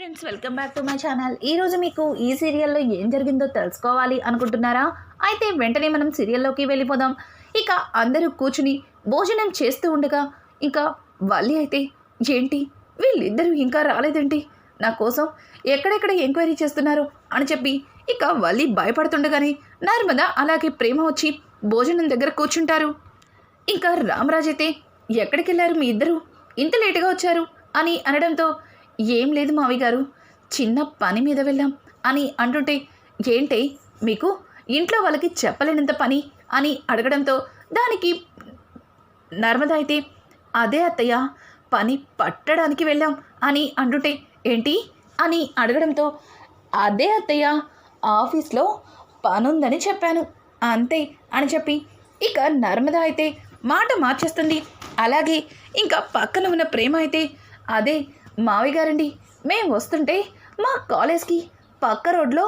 Friends welcome back to my channel ఈరోజు మీకు ఈ సీరియల్లో ఏం జరిగిందో తెలుసుకోవాలి అనుకుంటున్నారా? అయితే వెంటనే మనం సీరియల్లోకి వెళ్ళిపోదాం. ఇక అందరూ కూర్చుని భోజనం చేస్తూ ఉండగా ఇంకా వల్లి అయితే ఏంటి? వీళ్ళిద్దరూ ఇంకా రాలేదేంటి? నా కోసం ఎక్కడెక్కడ ఎంక్వైరీ చేస్తున్నారు? అని చెప్పి ఇక వల్లి భయపడుతుండగానే నర్మద అలాగే ప్రేమ వచ్చి భోజనం దగ్గర కూర్చుంటారు. ఇంకా రామరాజ్ అయితే ఎక్కడికి వెళ్ళారు మీ ఇద్దరు? ఇంత లేటుగా వచ్చారు? అని అనడంతో ఏం లేదు మావి గారు. చిన్న పని మీద వెళ్ళాం అని అంటుంటే ఏంటి మీకు ఇంట్లో వాళ్ళకి చెప్పలేనంత పని అని అడగడంతో దానికి నర్మద అయితే అదే అత్తయ్య పని పట్టడానికి వెళ్ళాం అని అంటుంటే ఏంటి అని అడగడంతో అదే అత్తయ్య ఆఫీస్లో పనుందని చెప్పాను అంతే అని చెప్పి ఇక నర్మద అయితే మాట మార్చేస్తుంది. అలాగే ఇంకా పక్కన ఉన్న ప్రేమ అయితే అదే మావి గారండి మేము వస్తుంటే మా కాలేజ్కి పక్క రోడ్లో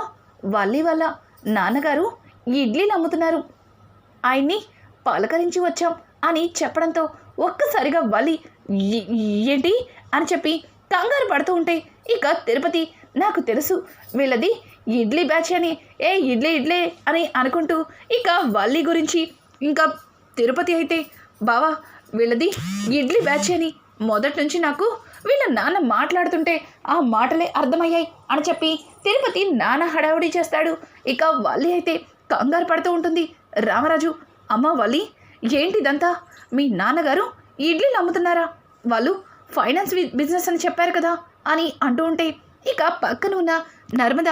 వల్లి వల్ల నాన్నగారు ఇడ్లీలు అమ్ముతున్నారు ఆయన్ని పలకరించి వచ్చాం అని చెప్పడంతో ఒక్కసారిగా వలి ఏంటి? అని చెప్పి కంగారు పడుతూ ఉంటే ఇక తిరుపతి నాకు తెలుసు వీళ్ళది ఇడ్లీ బ్యాచ్ అని ఏ ఇడ్లీ ఇడ్లీ అని అనుకుంటూ ఇక వల్లి గురించి ఇంకా తిరుపతి అయితే బావా వీళ్ళది ఇడ్లీ బ్యాచ్ అని మొదటి నుంచి నాకు వీళ్ళ నాన్న మాట్లాడుతుంటే ఆ మాటలే అర్థమయ్యాయి అని చెప్పి తిరుపతి నాన్న హడావుడి చేస్తాడు. ఇక వల్లి అయితే కంగారు పడుతూ ఉంటుంది. రామరాజు అమ్మ వల్లి ఏంటిదంతా? మీ నాన్నగారు ఇడ్లీలు అమ్ముతున్నారా? వాళ్ళు ఫైనాన్స్ బిజినెస్ అని చెప్పారు కదా అని అంటూ ఉంటే ఇక పక్కన ఉన్న నర్మద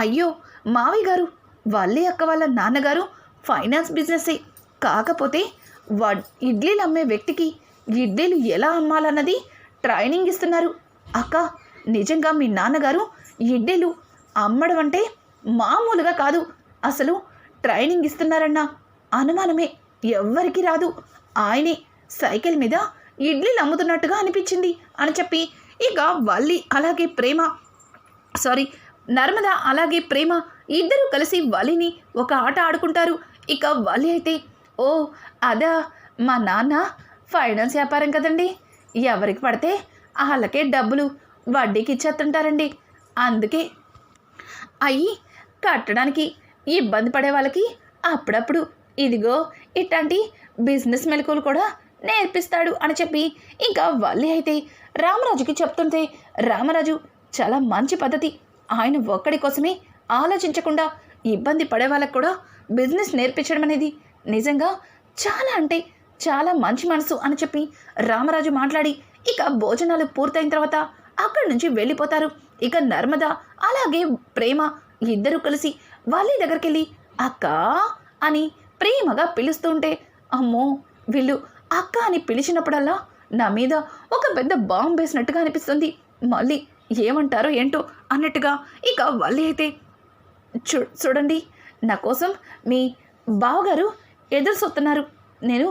అయ్యో మావి గారు వల్లి అక్క వాళ్ళ నాన్నగారు ఫైనాన్స్ బిజినెస్సే కాకపోతే వ ఇడ్లీలు అమ్మే వ్యక్తికి ఇడ్లీలు ఎలా అమ్మాలన్నది ట్రైనింగ్ ఇస్తున్నారు. అక్క నిజంగా మీ నాన్నగారు ఇడ్లీలు అమ్మడం అంటే మామూలుగా కాదు. అసలు ట్రైనింగ్ ఇస్తున్నారన్న అనుమానమే ఎవ్వరికీ రాదు. ఆయనే సైకిల్ మీద ఇడ్లీలు అమ్ముతున్నట్టుగా అనిపించింది అని చెప్పి ఇక వల్లి అలాగే ప్రేమ సారీ నర్మద అలాగే ప్రేమ ఇద్దరూ కలిసి వలిని ఒక ఆట ఆడుకుంటారు. ఇక వలి అయితే ఓ అదా మా నాన్న ఫైనాన్స్ వ్యాపారం కదండి. ఎవరికి పడితే వాళ్ళకే డబ్బులు వడ్డీకి ఇచ్చేస్తుంటారండి. అందుకే అవి కట్టడానికి ఇబ్బంది పడే వాళ్ళకి అప్పుడప్పుడు ఇదిగో ఇట్లాంటి బిజినెస్ మెలకువలు కూడా నేర్పిస్తాడు అని చెప్పి ఇంకా వల్లి అయితే రామరాజుకి చెప్తుంటే రామరాజు చాలా మంచి పద్ధతి. ఆయన ఒక్కడి కోసమే ఆలోచించకుండా ఇబ్బంది పడే వాళ్ళకు కూడా బిజినెస్ నేర్పించడం అనేది నిజంగా చాలా అంటే చాలా మంచి మనసు అని చెప్పి రామరాజు మాట్లాడి ఇక భోజనాలు పూర్తయిన తర్వాత అక్కడి నుంచి వెళ్ళిపోతారు. ఇక నర్మద అలాగే ప్రేమ ఇద్దరు కలిసి వాళ్ళ దగ్గరికి వెళ్ళి అక్క అని ప్రేమగా పిలుస్తుంటే అమ్మో వీళ్ళు అక్క అని పిలిచినప్పుడల్లా నా మీద ఒక పెద్ద బాంబు వేసినట్టుగా అనిపిస్తుంది. మళ్ళీ ఏమంటారో ఏంటో అన్నట్టుగా ఇక వల్లి అయితే చూ చూడండి నా కోసం మీ బావగారు ఎదురు చూస్తున్నారు. నేను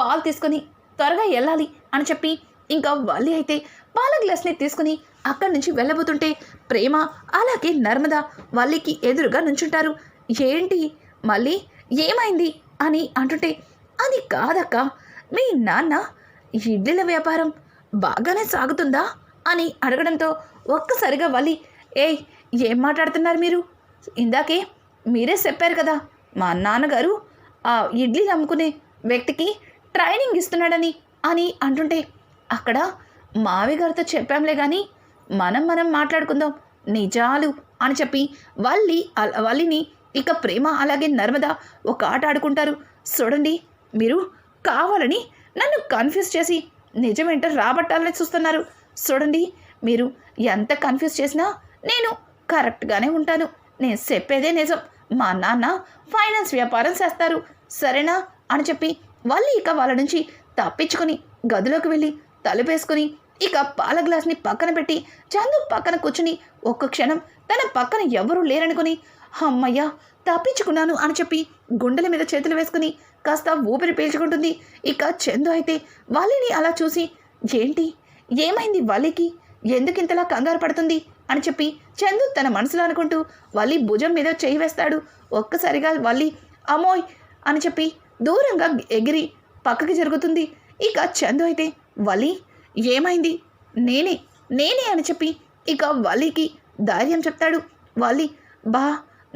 పాలు తీసుకొని త్వరగా వెళ్ళాలి అని చెప్పి ఇంకా వల్లి అయితే పాల గ్లాస్ని తీసుకుని అక్కడి నుంచి వెళ్ళబోతుంటే ప్రేమ అలాగే నర్మద వల్లికి ఎదురుగా నుంచుంటారు. ఏంటి మళ్ళీ? ఏమైంది? అని అంటుంటే అది కాదక్క మీ నాన్న ఇడ్లీల వ్యాపారం బాగానే సాగుతుందా? అని అడగడంతో ఒక్కసారిగా వల్లి ఏయ్ ఏం మాట్లాడుతున్నారు మీరు? ఇందాకే మీరే చెప్పారు కదా మా నాన్నగారు ఆ ఇడ్లీలు అమ్ముకునే వ్యక్తికి ట్రైనింగ్ ఇస్తున్నాడని అని అంటుంటే అక్కడ మావి గారితో చెప్పాంలే కానీ మనం మనం మాట్లాడుకుందాం నిజాలు అని చెప్పి వల్లి వల్లిని ఇక ప్రేమ అలాగే నర్మద ఒక ఆట ఆడుకుంటారు. చూడండి మీరు కావాలని నన్ను కన్ఫ్యూజ్ చేసి నిజమేంటో రాబట్టాలని చూస్తున్నారు. చూడండి మీరు ఎంత కన్ఫ్యూజ్ చేసినా నేను కరెక్ట్గానే ఉంటాను. నేను చెప్పేదే నిజం. మా నాన్న ఫైనాన్స్ వ్యాపారం చేస్తారు. సరేనా అని చెప్పి వాళ్ళు ఇక వాళ్ళ నుంచి తప్పించుకొని గదిలోకి వెళ్ళి తలుపేసుకుని ఇక పాల గ్లాస్ని పక్కన పెట్టి చందు పక్కన కూర్చుని ఒక్క క్షణం తన పక్కన ఎవరూ లేరనుకుని అమ్మయ్యా తప్పించుకున్నాను అని చెప్పి గుండెల మీద చేతులు వేసుకుని కాస్త ఊపిరి పీల్చుకుంటుంది. ఇక చందు అయితే వాళ్ళని అలా చూసి ఏంటి? ఏమైంది వాలికి ఎందుకు ఇంతలా కంగారు పడుతుంది? అని చెప్పి చందు తన మనసులో అనుకుంటూ వల్లి భుజం మీద చేయి వేస్తాడు. ఒక్కసారిగా వల్లి అమోయ్ అని చెప్పి దూరంగా ఎగిరి పక్కకి జరుగుతుంది. ఇక చందు అయితే వలి ఏమైంది? నేనే నేనే అని చెప్పి ఇక వలికి ధైర్యం చెప్తాడు. వలి బా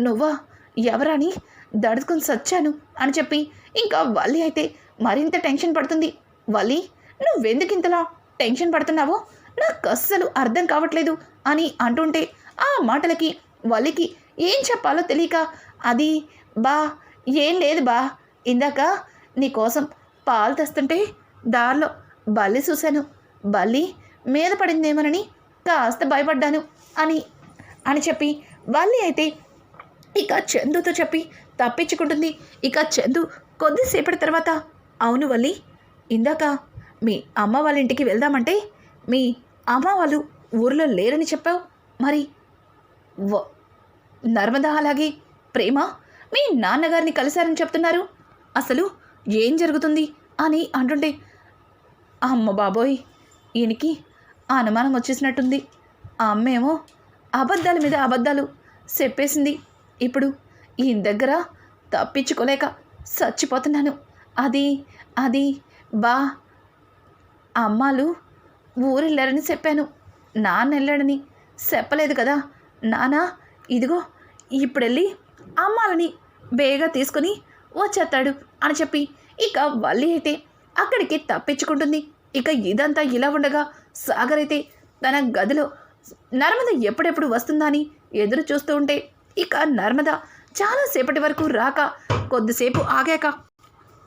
నువ్వా? ఎవరని? దడుచుకుని సచ్చాను అని చెప్పి ఇంకా వల్లి అయితే మరింత టెన్షన్ పడుతుంది. వల్లి నువ్వెందుకు ఇంతలా టెన్షన్ పడుతున్నావో? నాకు అస్సలు అర్థం కావట్లేదు అని అంటుంటే ఆ మాటలకి వలికి ఏం చెప్పాలో తెలియక అది బా ఏం లేదు బా ఇందాక నీకోసం పాలు తెస్తుంటే దారిలో బల్లి చూశాను. బల్లి మీద పడిందేమోనని కాస్త భయపడ్డాను అని అని చెప్పి బల్లి అయితే ఇక చందుతో చెప్పి తప్పించుకుంటుంది. ఇక చందు కొద్దిసేపటి తర్వాత అవును వల్లి ఇందాక మీ అమ్మ వాళ్ళ ఇంటికి వెళ్దామంటే మీ అమ్మ వాళ్ళు ఊర్లో లేరని చెప్పావు. మరి వ- నర్మదా అలాగే ప్రేమ మీ నాన్నగారిని కలిశారని చెప్తున్నారు. అసలు ఏం జరుగుతుంది అని అంటుంటే అమ్మ బాబోయ్ ఈయనకి ఆ అనుమానం వచ్చేసినట్టుంది. ఆ అమ్మేమో అబద్ధాల మీద అబద్ధాలు చెప్పేసింది. ఇప్పుడు ఈయన దగ్గర తప్పించుకోలేక చచ్చిపోతున్నాను. అది అది బా అమ్మాలు ఊరెళ్ళారని చెప్పాను. నాన్న వెళ్ళాడని చెప్పలేదు కదా. నాన్న ఇదిగో ఇప్పుడు వెళ్ళి అమ్మాలని బేగా తీసుకొని వచ్చేస్తాడు అని చెప్పి ఇక వల్లి అయితే అక్కడికి తప్పించుకుంటుంది. ఇక ఇదంతా ఇలా ఉండగా సాగర్ అయితే తన గదిలో నర్మద ఎప్పుడెప్పుడు వస్తుందా అని ఎదురు చూస్తూ ఉంటే ఇక నర్మద చాలాసేపటి వరకు రాక కొద్దిసేపు ఆగాక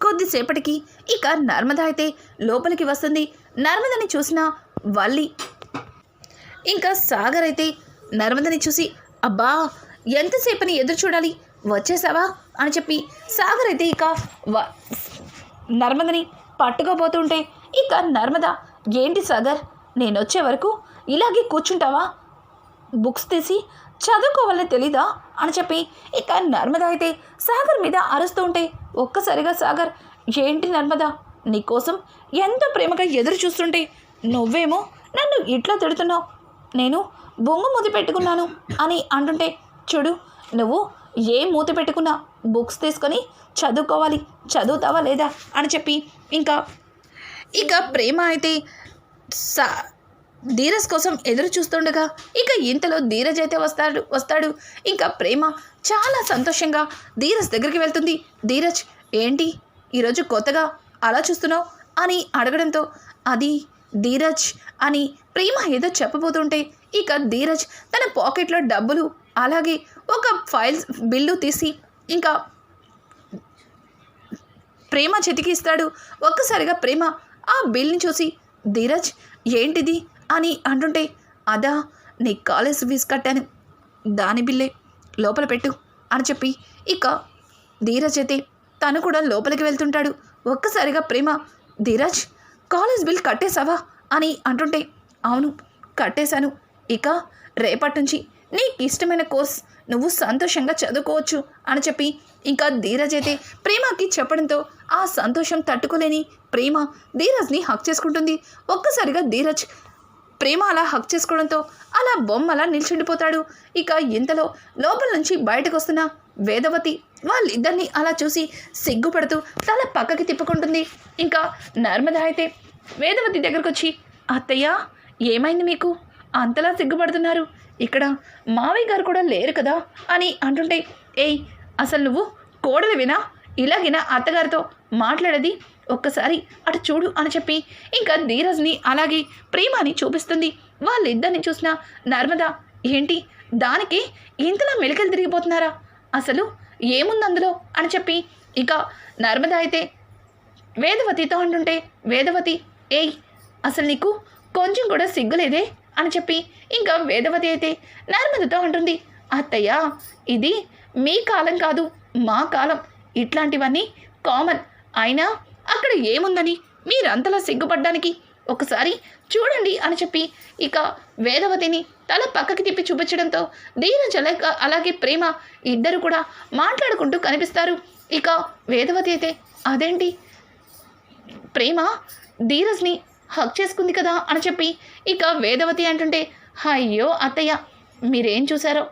కొద్దిసేపటికి ఇక నర్మద అయితే లోపలికి వస్తుంది. నర్మదని చూసిన వల్లి ఇంకా సాగర్ అయితే నర్మదని చూసి అబ్బా ఎంతసేపని ఎదురు చూడాలి? వచ్చేసావా? అని చెప్పి సాగర్ అయితే ఇక వ- నర్మదని పట్టుకోబోతుంటే ఇక నర్మద ఏంటి సాగర్ నేను వచ్చే వరకు ఇలాగే కూర్చుంటావా? బుక్స్ తీసి చదువుకోవాలని తెలీదా? అని చెప్పి ఇక నర్మద అయితే సాగర్ మీద అరుస్తూ ఉంటే ఒక్కసారిగా సాగర్ ఏంటి నర్మద నీకోసం ఎంతో ప్రేమగా ఎదురు చూస్తుంటే నువ్వేమో నన్ను ఇట్లా తిడుతున్నావు. నేను బొంగు ముది పెట్టుకున్నాను అని అంటుంటే చూడు నువ్వు ఏ మూతి పెట్టుకున్నా? బుక్స్ తీసుకొని చదువుకోవాలి. చదువుతావా లేదా? అని చెప్పి ఇంకా ఇక ప్రేమ అయితే సా ధీరజ్ కోసం ఎదురు చూస్తుండగా ఇక ఇంతలో ధీరజ్ అయితే వస్తాడు వస్తాడు. ఇంకా ప్రేమ చాలా సంతోషంగా ధీరజ్ దగ్గరికి వెళ్తుంది. ధీరజ్ ఏంటి ఈరోజు కొత్తగా అలా చూస్తున్నావు? అని అడగడంతో అది ధీరజ్ అని ప్రేమ ఏదో చెప్పబోతుంటే ఇక ధీరజ్ తన పాకెట్లో డబ్బులు అలాగే ఒక ఫైల్స్ బిల్లు తీసి ఇంకా ప్రేమ చేతికి ఇస్తాడు. ఒక్కసారిగా ప్రేమ ఆ బిల్ని చూసి ధీరజ్ ఏంటిది? అని అంటుంటే అదా నీ కాలేజ్ ఫీజు కట్టాను. దాని బిల్లే లోపల పెట్టు అని చెప్పి ఇక ధీరజ్ అయితే తను కూడా లోపలికి వెళ్తుంటాడు. ఒక్కసారిగా ప్రేమ ధీరజ్ కాలేజ్ బిల్ కట్టేశావా? అని అంటుంటే అవును కట్టేశాను. ఇక రేపటి నుంచి నీకు ఇష్టమైన కోర్స్ నువ్వు సంతోషంగా చదువుకోవచ్చు అని చెప్పి ఇంకా ధీరజ్ అయితే ప్రేమకి చెప్పడంతో ఆ సంతోషం తట్టుకోలేని ప్రేమ ధీరజ్ని హక్ చేసుకుంటుంది. ఒక్కసారిగా ధీరజ్ ప్రేమ అలా హక్ చేసుకోవడంతో అలా బొమ్మలా నిల్చుండిపోతాడు. ఇక ఇంతలో లోపల నుంచి బయటకు వస్తున్న వేదవతి వాళ్ళిద్దరిని అలా చూసి సిగ్గుపడుతూ తల పక్కకి తిప్పుకుంటుంది. ఇంకా నర్మద అయితే వేదవతి దగ్గరకు వచ్చి అత్తయ్య ఏమైంది మీకు? అంతలా సిగ్గుపడుతున్నారు. ఇక్కడ మావయ్య గారు కూడా లేరు కదా అని అంటుంటే ఏయ్ అసలు నువ్వు కోడలు వినా? ఇలాగినా అత్తగారితో మాట్లాడేది ఒక్కసారి అటు చూడు అని చెప్పి ఇంకా ధీరజ్ని అలాగే ప్రేమని చూపిస్తుంది. వాళ్ళిద్దరిని చూసిన నర్మద ఏంటి దానికి ఇంతలా మెలికలు తిరిగిపోతున్నారా? అసలు ఏముంది అందులో? అని చెప్పి ఇక నర్మద అయితే వేదవతితో అంటుంటే వేదవతి ఏయ్ అసలు నీకు కొంచెం కూడా సిగ్గులేదే? అని చెప్పి ఇంకా వేదవతి అయితే నర్మదతో అంటుంది అత్తయ్య ఇది మీ కాలం కాదు మా కాలం. ఇట్లాంటివన్నీ కామన్. అయినా అక్కడ ఏముందని మీరంతలా సిగ్గుపడ్డానికి ఒకసారి చూడండి అని చెప్పి ఇక వేదవతిని తల పక్కకి తిప్పి చూపించడంతో ధీరజ్ అలాగే ప్రేమ ఇద్దరు కూడా మాట్లాడుకుంటూ కనిపిస్తారు. ఇక వేదవతి అయితే అదేంటి? ప్రేమ ధీరజ్ని హక్ చేసుకుంది కదా అని చెప్పి ఇక వేదవతి అంటుంటే అయ్యో అత్తయ్య మీరేం చూసారో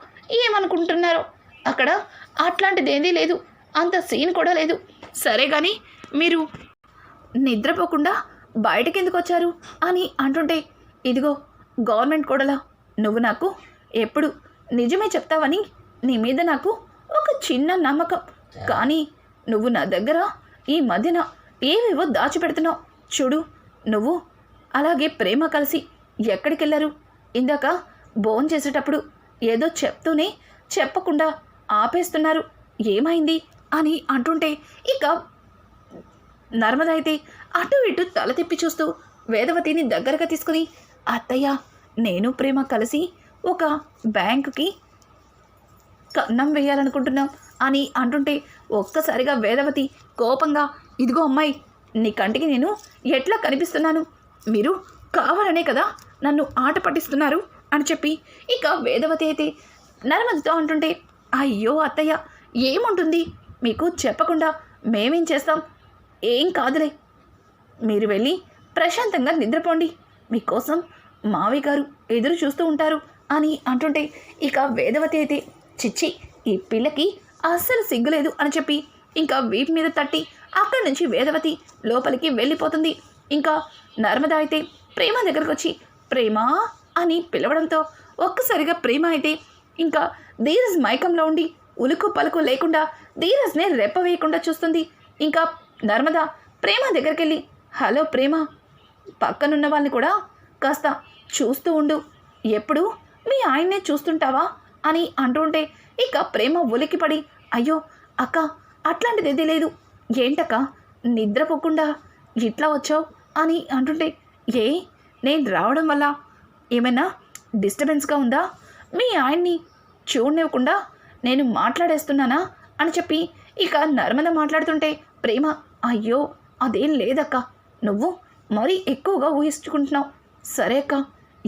ఏమనుకుంటున్నారో? అక్కడ అట్లాంటిదేదీ లేదు. అంత సీన్ కూడా లేదు. సరే కానీ మీరు నిద్రపోకుండా బయటకి ఎందుకు వచ్చారు అని అంటుంటే ఇదిగో గవర్నమెంట్ కూడలా నువ్వు నాకు ఎప్పుడు నిజమే చెప్తావని నీ మీద నాకు ఒక చిన్న నమ్మకం. కానీ నువ్వు నా దగ్గర ఈ మధ్యన ఏవేవో దాచిపెడుతున్నావు. చూడు నువ్వు అలాగే ప్రేమ కలిసి ఎక్కడికి వెళ్ళారు ఇందాక బోన్ చేసేటప్పుడు ఏదో చెప్తూనే చెప్పకుండా ఆపేస్తున్నారు. ఏమైంది అని అంటుంటే ఇక నర్మద అయితే అటు ఇటు తల తిప్పి చూస్తూ వేదవతిని దగ్గరగా తీసుకుని అత్తయ్య నేను ప్రేమ కలిసి ఒక బ్యాంకుకి కన్నం వేయాలనుకుంటున్నాం అని అంటుంటే ఒక్కసారిగా వేదవతి కోపంగా ఇదిగో అమ్మాయి నీ కంటికి నేను ఎట్లా కనిపిస్తున్నాను? మీరు కావాలనే కదా నన్ను ఆట పట్టిస్తున్నారు అని చెప్పి ఇక వేదవతి అయితే నర్మదతో అంటుంటే అయ్యో అత్తయ్య ఏముంటుంది? మీకు చెప్పకుండా మేమేం చేస్తాం? ఏం కాదులే. మీరు వెళ్ళి ప్రశాంతంగా నిద్రపోండి. మీకోసం మావి గారు ఎదురు చూస్తూ ఉంటారు అని అంటుంటే ఇక వేదవతి అయితే చిచ్చి ఈ పిల్లకి అస్సలు సిగ్గులేదు అని చెప్పి ఇంకా వీపు మీద తట్టి అక్కడి నుంచి వేదవతి లోపలికి వెళ్ళిపోతుంది. ఇంకా నర్మద అయితే ప్రేమ దగ్గరకు వచ్చి ప్రేమ? అని పిలవడంతో ఒక్కసారిగా ప్రేమ అయితే ఇంకా ధీరజ్ మైకంలో ఉండి ఉలుకు పలుకు లేకుండా ధీరజ్నే రెప్ప వేయకుండా చూస్తుంది. ఇంకా నర్మద ప్రేమ దగ్గరికి వెళ్ళి హలో ప్రేమ పక్కనున్న వాళ్ళని కూడా కాస్త చూస్తూ ఉండు. ఎప్పుడు? మీ ఆయన్నే చూస్తుంటావా? అని అంటుంటే ఇక ప్రేమ ఉలికిపడి అయ్యో అక్క అట్లాంటిది ఏదీ లేదు. ఏంటక్క? నిద్రపోకుండా ఇట్లా వచ్చావు? అని అంటుంటే ఏ? నేను రావడం వల్ల ఏమైనా డిస్టర్బెన్స్గా ఉందా? మీ ఆయన్ని చూడనివ్వకుండా నేను మాట్లాడేస్తున్నానా? అని చెప్పి ఇక నర్మద మాట్లాడుతుంటే ప్రేమ అయ్యో అదేం లేదక్క. నువ్వు మరీ ఎక్కువగా ఊహించుకుంటున్నావు. సరే అక్క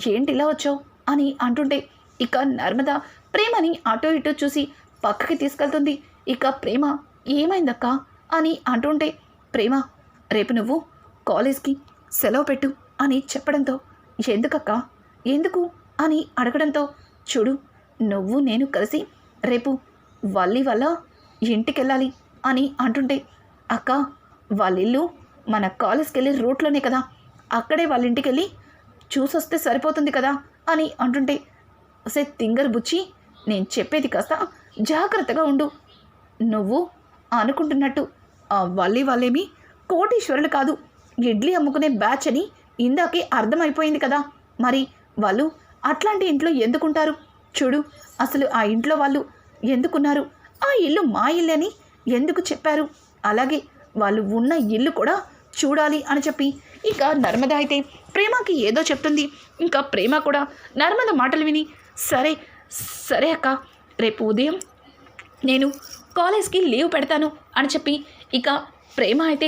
ఏంటి ఇలా వచ్చావు? అని అంటుంటే ఇక నర్మద ప్రేమని అటో ఇటో చూసి పక్కకి తీసుకెళ్తుంది. ఇక ప్రేమ ఏమైందక్క? అని అంటుంటే ప్రేమ రేపు నువ్వు కాలేజ్కి సెలవు పెట్టు అని చెప్పడంతో ఎందుకక్క? ఎందుకు? అని అడగడంతో చూడు నువ్వు నేను కలిసి రేపు వల్లి వల్ల ఇంటికెళ్ళాలి అని అంటుంటే అక్క వాళ్ళిల్లు మన కాలేజ్కి వెళ్ళే రూట్లోనే కదా. అక్కడే వాళ్ళ ఇంటికి వెళ్ళి చూసొస్తే సరిపోతుంది కదా అని అంటుంటే సే తింగర్ బుచ్చి నేను చెప్పేది కాస్త జాగ్రత్తగా ఉండు. నువ్వు అనుకుంటున్నట్టు ఆ వల్లి వాళ్ళేమి కోటీశ్వరులు కాదు. ఇడ్లీ అమ్ముకునే బ్యాచ్ అని ఇందాకే అర్థమైపోయింది కదా. మరి వాళ్ళు అట్లాంటి ఇంట్లో ఎందుకుంటారు? చూడు అసలు ఆ ఇంట్లో వాళ్ళు ఎందుకున్నారు? ఆ ఇల్లు మా ఇల్లు అని ఎందుకు చెప్పారు? అలాగే వాళ్ళు ఉన్న ఇల్లు కూడా చూడాలి అని చెప్పి. ఇక నర్మద అయితే ప్రేమకి ఏదో చెప్తుంది. ఇంకా ప్రేమ కూడా నర్మద మాటలు విని సరే సరే అక్క రేపు ఉదయం నేను కాలేజ్కి లీవ్ పెడతాను అని చెప్పి ఇక ప్రేమ అయితే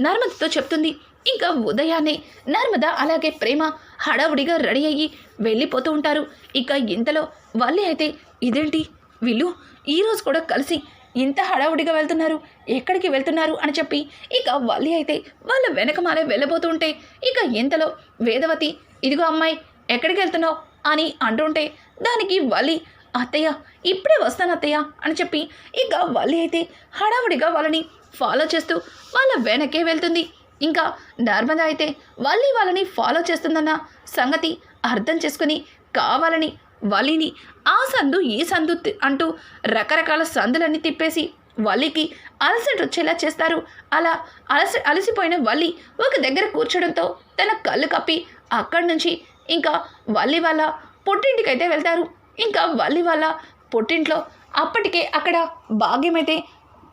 నర్మదతో చెప్తుంది. ఇంకా ఉదయాన్నే నర్మద అలాగే ప్రేమ హడావుడిగా రెడీ అయ్యి వెళ్ళిపోతూ ఉంటారు. ఇక ఇంతలో వల్లి అయితే ఇదేంటి? వీళ్ళు ఈరోజు కూడా కలిసి ఇంత హడావుడిగా వెళ్తున్నారు. ఎక్కడికి వెళ్తున్నారు అని చెప్పి ఇక వల్లి అయితే వాళ్ళ వెనకమాలే వెళ్ళబోతుంటే ఇక ఇంతలో వేదవతి ఇదిగో అమ్మాయి ఎక్కడికి వెళ్తున్నావు? అని అంటుంటే దానికి వల్లి అత్తయ్య ఇప్పుడే వస్తాను అత్తయ్య అని చెప్పి ఇక వల్లి అయితే హడావుడిగా వాళ్ళని ఫాలో చేస్తూ వాళ్ళ వెనకే వెళ్తుంది. ఇంకా నర్మద అయితే వల్లి వాళ్ళని ఫాలో చేస్తుందన్న సంగతి అర్థం చేసుకుని కావాలని వల్లిని ఆ సందు ఈ సందు అంటూ రకరకాల సందులన్నీ తిప్పేసి వల్లికి అలసట వచ్చేలా చేస్తారు. అలా అలసి అలసిపోయిన వల్లి ఒక దగ్గర కూర్చోడంతో తన కళ్ళు కప్పి అక్కడి నుంచి ఇంకా వల్లి వాళ్ళ పుట్టింటికైతే వెళ్తారు. ఇంకా వల్లి వాళ్ళ పుట్టింట్లో అప్పటికే అక్కడ భాగ్యమైతే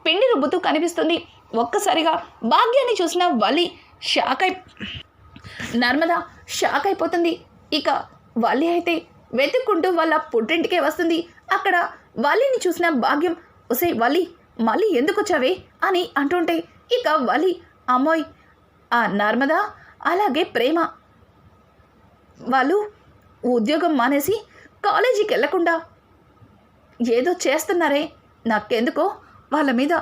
పిండి రుబ్బుతూ కనిపిస్తుంది. ఒక్కసారిగా భాగ్యాన్ని చూసిన వలి షాక్ అయి నర్మద షాక్ అయిపోతుంది. ఇక వలి అయితే వెతుక్కుంటూ వాళ్ళ పుట్టింటికే వస్తుంది. అక్కడ వలిని చూసిన భాగ్యం ఒసే వలి మళ్ళీ ఎందుకు వచ్చావే అని అంటుంటే ఇక వలి అమ్మోయ్ ఆ నర్మద అలాగే ప్రేమ. వాళ్ళు ఉద్యోగం మానేసి కాలేజీకి వెళ్ళకుండా ఏదో చేస్తున్నారే నాకెందుకో వాళ్ళ మీద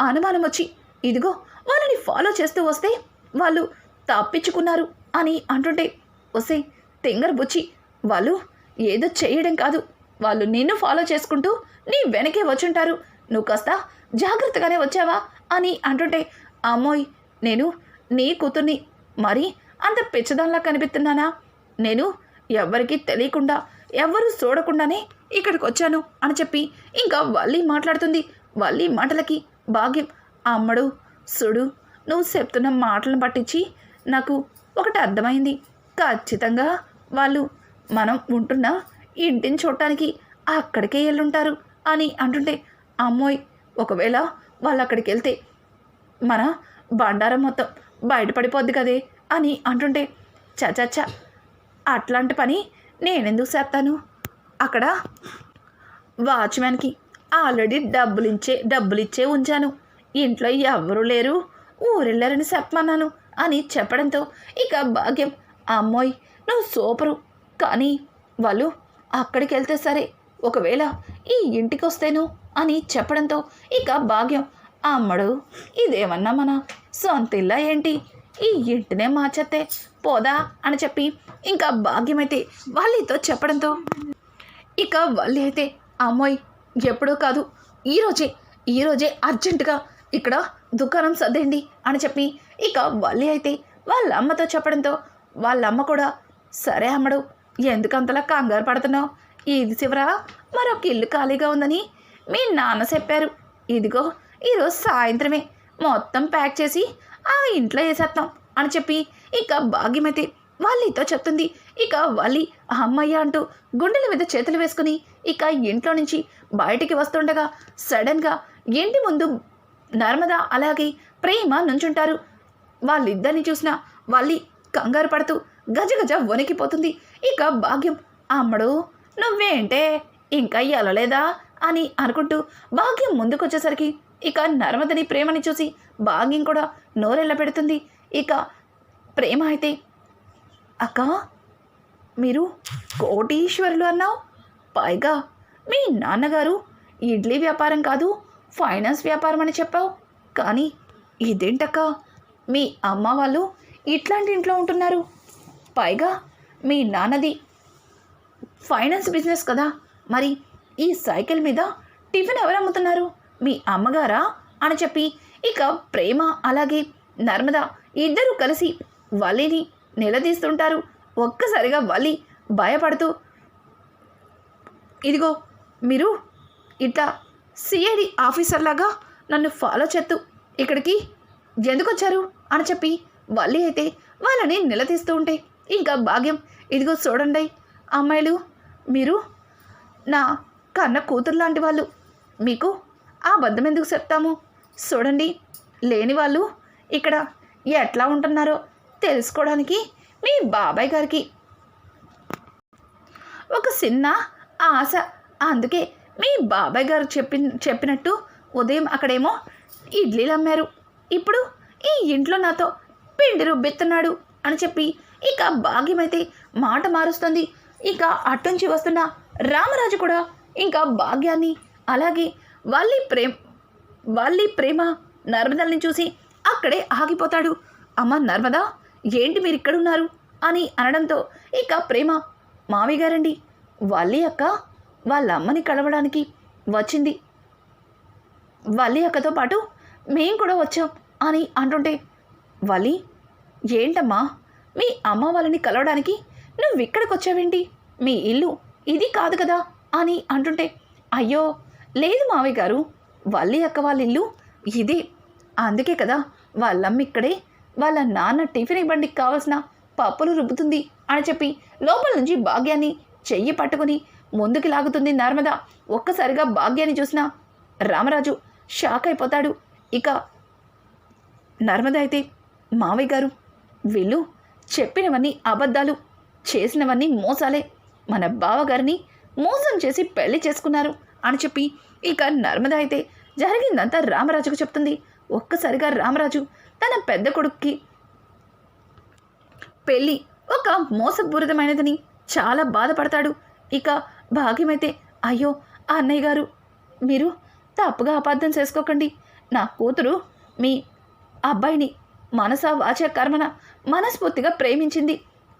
అనుమానం వచ్చి ఇదిగో వాళ్ళని ఫాలో చేస్తూ వస్తే వాళ్ళు తప్పించుకున్నారు అని అంటుంటే వస్తే తెంగర్ బుచ్చి వాళ్ళు ఏదో చేయడం కాదు. వాళ్ళు నిన్ను ఫాలో చేసుకుంటూ నీ వెనకే వచ్చుంటారు. నువ్వు కాస్త జాగ్రత్తగానే వచ్చావా? అని అంటుంటే అమ్మోయ్ నేను నీ కూతుర్ని మరి అంత పిచ్చదానిలా కనిపిస్తున్నానా? నేను ఎవ్వరికీ తెలియకుండా ఎవ్వరూ చూడకుండానే ఇక్కడికి వచ్చాను అని చెప్పి ఇంకా వల్లి మాట్లాడుతుంది. వల్లి మాటలకి భాగ్యం. అమ్మడు సుడు నువ్వు చెప్తున్న మాటలను పట్టించి నాకు ఒకటి అర్థమైంది. ఖచ్చితంగా వాళ్ళు మనం ఉంటున్న ఇంటిని చూడటానికి అక్కడికే వెళ్ళుంటారు అని అంటుంటే అమ్మోయ్ ఒకవేళ వాళ్ళు అక్కడికి వెళ్తే మన బండారం మొత్తం బయటపడిపోద్ది కదే అని అంటుంటే చచచ్చ అట్లాంటి పని నేనెందుకు చేస్తాను? అక్కడ వాచ్మ్యాన్కి ఆల్రెడీ డబ్బులు ఇచ్చే డబ్బులు ఇచ్చే ఉంచాను. ఇంట్లో ఎవరూ లేరు. ఊరెళ్ళారని చెప్పమన్నాను అని చెప్పడంతో ఇక భాగ్యం అమ్మోయ్ నువ్వు సూపరు. కానీ వాళ్ళు అక్కడికి వెళ్తే సరే ఒకవేళ ఈ ఇంటికి వస్తేను అని చెప్పడంతో ఇక భాగ్యం అమ్మడు ఇదేమన్నా మన సొంత ఇల్లా ఏంటి? ఈ ఇంటినే మార్చేస్తే పోదా? అని చెప్పి ఇంకా భాగ్యమైతే వాళ్ళతో చెప్పడంతో ఇక వాళ్ళు అయితే అమ్మోయ్ ఎప్పుడూ కాదు. ఈరోజే ఈరోజే అర్జెంటుగా ఇక్కడ దుకాణం సర్దేయండి అని చెప్పి ఇక వల్లి అయితే వాళ్ళ అమ్మతో చెప్పడంతో వాళ్ళ అమ్మ కూడా సరే అమ్మడు ఎందుకంతలా కంగారు పడుతున్నావు? ఇది చివరా మరొక ఇల్లు ఖాళీగా ఉందని మీ నాన్న చెప్పారు. ఇదిగో ఈరోజు సాయంత్రమే మొత్తం ప్యాక్ చేసి ఆ ఇంట్లో వేసేస్తాం అని చెప్పి ఇక భాగ్యమైతే వాళ్ళితో చెప్తుంది. ఇక వాళ్ళి అమ్మయ్య అంటూ గుండెల మీద చేతులు వేసుకుని ఇక ఇంట్లో నుంచి బయటికి వస్తుండగా సడన్గా ఇంటి ముందు నర్మద అలాగే ప్రేమ నుంచుంటారు. వాళ్ళిద్దరిని చూసిన వాళ్ళి కంగారు పడుతూ గజగజ వణికిపోతుంది. ఇక భాగ్యం అమ్మడు నువ్వేంటే? ఇంకా ఎలలేదా? అని అనుకుంటూ భాగ్యం ముందుకొచ్చేసరికి ఇక నర్మదని ప్రేమని చూసి భాగ్యం కూడా నోరెళ్ళ పెడుతుంది. ఇక ప్రేమ అయితే అక్క మీరు కోటీశ్వరులు అన్నావు? పైగా మీ నాన్నగారు ఇడ్లీ వ్యాపారం కాదు ఫైనాన్స్ వ్యాపారం అని చెప్పావు. కానీ ఇదేంటక్క? మీ అమ్మ వాళ్ళు ఇట్లాంటి ఇంట్లో ఉంటున్నారు. పైగా మీ నాన్నది ఫైనాన్స్ బిజినెస్ కదా. మరి ఈ సైకిల్ మీద టిఫిన్ ఎవరు అమ్ముతున్నారు? మీ అమ్మగారా? అని చెప్పి ఇక ప్రేమ అలాగే నర్మద ఇద్దరూ కలిసి వల్లిని నిలదీస్తుంటారు. ఒక్కసారిగా వల్లి భయపడుతూ ఇదిగో మీరు ఇట్లా సిఐడి ఆఫీసర్లాగా నన్ను ఫాలో చేస్తూ ఇక్కడికి ఎందుకు వచ్చారు అని చెప్పి వల్లి అయితే వాళ్ళని నిలదీస్తూ ఉంటే ఇంకా భాగ్యం. ఇదిగో చూడండి అమ్మాయిలు మీరు నా కన్న కూతురు లాంటి వాళ్ళు. మీకు ఆ బద్దం ఎందుకు చెప్తాము? చూడండి లేని వాళ్ళు ఇక్కడ ఎట్లా ఉంటున్నారో తెలుసుకోవడానికి మీ బాబాయ్ గారికి. ఒక చిన్న ఆశ. అందుకే మీ బాబాయ్ గారు చెప్పి చెప్పినట్టు ఉదయం అక్కడేమో ఇడ్లీలు అమ్మారు. ఇప్పుడు ఈ ఇంట్లో నాతో పిండి రుబ్బెత్తున్నాడు అని చెప్పి ఇక భాగ్యమైతే మాట మారుస్తుంది. ఇక అట్టుంచి వస్తున్న రామరాజు కూడా ఇంకా భాగ్యాన్ని అలాగే వాళ్ళి ప్రేమ వాళ్ళి ప్రేమ నర్మదల్ని చూసి అక్కడే ఆగిపోతాడు. అమ్మ నర్మదా ఏంటి మీరు ఇక్కడున్నారు అని అనడంతో ఇక ప్రేమ మావి గారండి. వల్లి అక్క వాళ్ళ అమ్మని కలవడానికి వచ్చింది. వల్లి అక్కతో పాటు మేం కూడా వచ్చాం అని అంటుంటే వల్లి ఏంటమ్మా? మీ అమ్మ వాళ్ళని కలవడానికి నువ్వు ఇక్కడికి వచ్చావేంటి? మీ ఇల్లు ఇది కాదు కదా అని అంటుంటే అయ్యో లేదు మావయ్య గారు వల్లి అక్క వాళ్ళ ఇల్లు ఇదే. అందుకే కదా వాళ్ళమ్మ ఇక్కడే వాళ్ళ నాన్న టిఫిన్ ఇవ్వండికి కావాల్సిన పప్పులు రుబ్బుతుంది అని చెప్పి లోపల నుంచి భాగ్యాన్ని చెయ్యి పట్టుకుని ముందుకు లాగుతుంది నర్మద. ఒక్కసారిగా భాగ్యాన్ని చూసిన రామరాజు షాక్ అయిపోతాడు ఇక నర్మద అయితే మావయ్య గారు వీళ్ళు చెప్పినవన్నీ అబద్ధాలు చేసినవన్నీ మోసాలే. మన బావగారిని మోసం చేసి పెళ్ళి చేసుకున్నారు అని చెప్పి ఇక నర్మద అయితే జరిగిందంతా రామరాజుకు చెప్తుంది. ఒక్కసారిగా రామరాజు తన పెద్ద కొడుక్కి పెళ్ళి ఒక మోసపూరితమైనదని చాలా బాధపడతాడు. ఇక భాగ్యమైతే అయ్యో ఆ అన్నయ్య గారు మీరు తప్పుగా అపార్థం చేసుకోకండి. నా కూతురు మీ అబ్బాయిని మనస వాచ కర్మన మనస్ఫూర్తిగా ప్రేమించింది.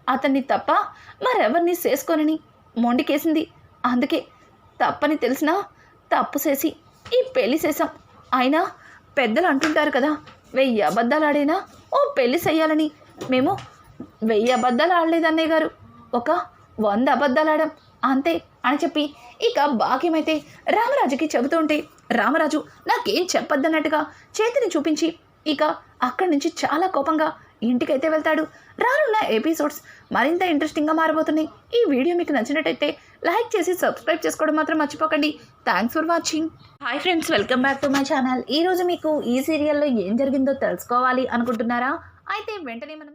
అతన్ని తప్ప మరెవరిని చేసుకోనని మొండికేసింది. అందుకే తప్పని తెలిసినా తప్పు చేసి ఈ పెళ్ళి చేసాం అయినా పెద్దలు అంటుంటారు కదా వెయ్యి అబద్ధాలు ఆడైనా ఓ పెళ్ళి చేయాలని. మేము వెయ్యి అబద్ధాలు ఆడలేదు అన్నయ్య గారు. ఒక వంద అబద్ధాలు అంతే అని చెప్పి ఇక భాగ్యమైతే రామరాజుకి చెబుతూ ఉంటే రామరాజు నాకేం చెప్పొద్దన్నట్టుగా చేతిని చూపించి ఇక అక్కడి నుంచి చాలా కోపంగా ఇంటికైతే వెళ్తాడు. రానున్న ఎపిసోడ్స్ మరింత ఇంట్రెస్టింగ్గా మారబోతున్నాయి. ఈ వీడియో మీకు నచ్చినట్టయితే లైక్ చేసి సబ్స్క్రైబ్ చేసుకోవడం మాత్రం మర్చిపోకండి. Thanks for watching hi friends welcome back to my channel ఈరోజు మీకు ఈ సీరియల్లో ఏం జరిగిందో తెలుసుకోవాలి అనుకుంటున్నారా? అయితే వెంటనే మనం